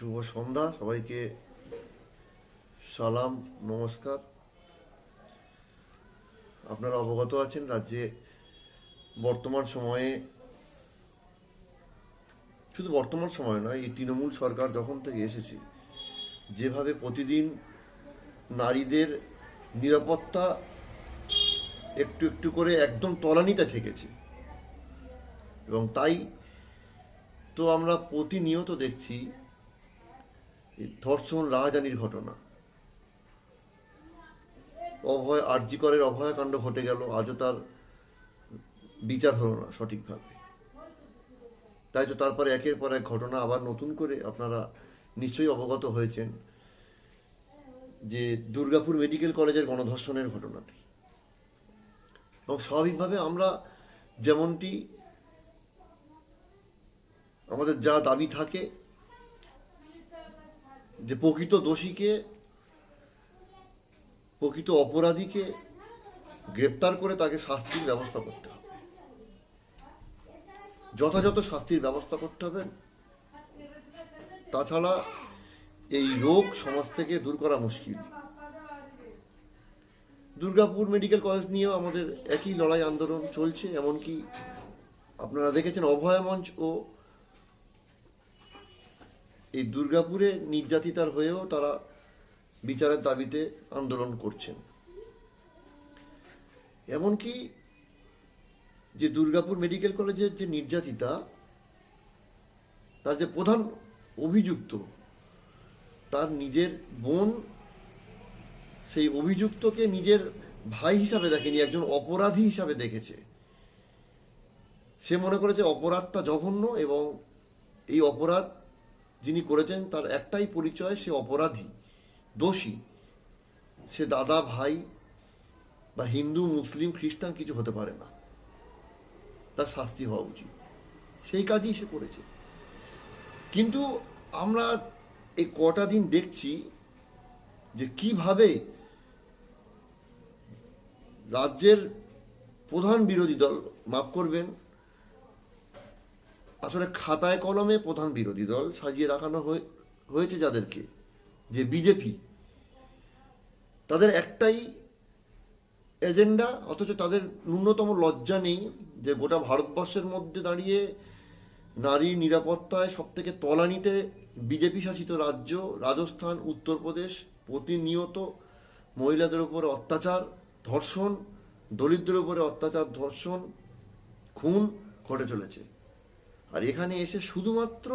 শুভ সন্ধ্যা। সবাইকে সালাম, নমস্কার। আপনারা অবগত আছেন, রাজ্যে বর্তমান সময়ে, শুধু বর্তমান সময় নয়, এই তৃণমূল সরকার যখন থেকে এসেছে, যেভাবে প্রতিদিন নারীদের নিরাপত্তা একটু একটু করে একদম তলানিতে ঠেকেছে। এবং তাই তো আমরা প্রতিনিয়ত দেখছি ধর্ষণ, রাহাজানির ঘটনা। অভয় আর্যিকরের অভয়াকাণ্ড ঘটে গেল, আজও তার বিচার হলো না সঠিকভাবে। তাই তো তারপরে একের পর এক ঘটনা আবার নতুন করে আপনারা নিশ্চয়ই অবগত হয়েছেন যে দুর্গাপুর মেডিকেল কলেজের গণধর্ষণের ঘটনাটি। এবং স্বাভাবিকভাবে আমরা যেমনটি আমাদের যা দাবি থাকে যে প্রকৃত দোষীকে, প্রকৃত অপরাধীকে গ্রেপ্তার করে তাকে শাস্তির ব্যবস্থা করতে হবে। যথাযথ শাস্তির ব্যবস্থা করতে হবে। তাছাড়া এই রোগ সমাজ থেকে দূর করা মুশকিল। দুর্গাপুর মেডিকেল কলেজ নিয়েও আমাদের একই লড়াই আন্দোলন চলছে, এমনকি আপনারা দেখেছেন অভয়া মঞ্চ ও এই দুর্গাপুরে নির্যাতিতার হয়েও তারা বিচারের দাবিতে আন্দোলন করছেন। এমনকি যে দুর্গাপুর মেডিকেল কলেজের যে নির্যাতিতা, তার যে প্রধান অভিযুক্ত, তার নিজের বোন সেই অভিযুক্তকে নিজের ভাই হিসাবে দেখেনি, একজন অপরাধী হিসাবে দেখেছে। সে মনে করেছে অপরাধটা জঘন্য এবং এই অপরাধ যিনি করেছেন, তার একটাই পরিচয়, সে অপরাধী, দোষী। সে দাদা, ভাই বা হিন্দু, মুসলিম, খ্রিস্টান কিছু হতে পারে না। তার শাস্তি হওয়া উচিত। সেই কাজই সে করেছে। কিন্তু আমরা এই কটা দিন দেখছি যে কীভাবে রাজ্যের প্রধান বিরোধী দল মাফ করবেন আসলে খাতায় কলমে প্রধান বিরোধী দল সাজিয়ে রাখানো হয়ে- হয়েছে যাদেরকে, যে বিজেপি। তাদের একটাই এজেন্ডা, অথচ তাদের ন্যূনতম লজ্জা নেই যে গোটা ভারতবর্ষের মধ্যে দাঁড়িয়ে নারী নিরাপত্তায় সব থেকে তলানিতে বিজেপি শাসিত রাজ্য, রাজস্থান, উত্তরপ্রদেশ, প্রতিনিয়ত মহিলাদের উপরে অত্যাচার, ধর্ষণ দরিদ্রের উপরে অত্যাচার, ধর্ষণ, খুন ঘটে চলেছে। আর এখানে এসে শুধুমাত্র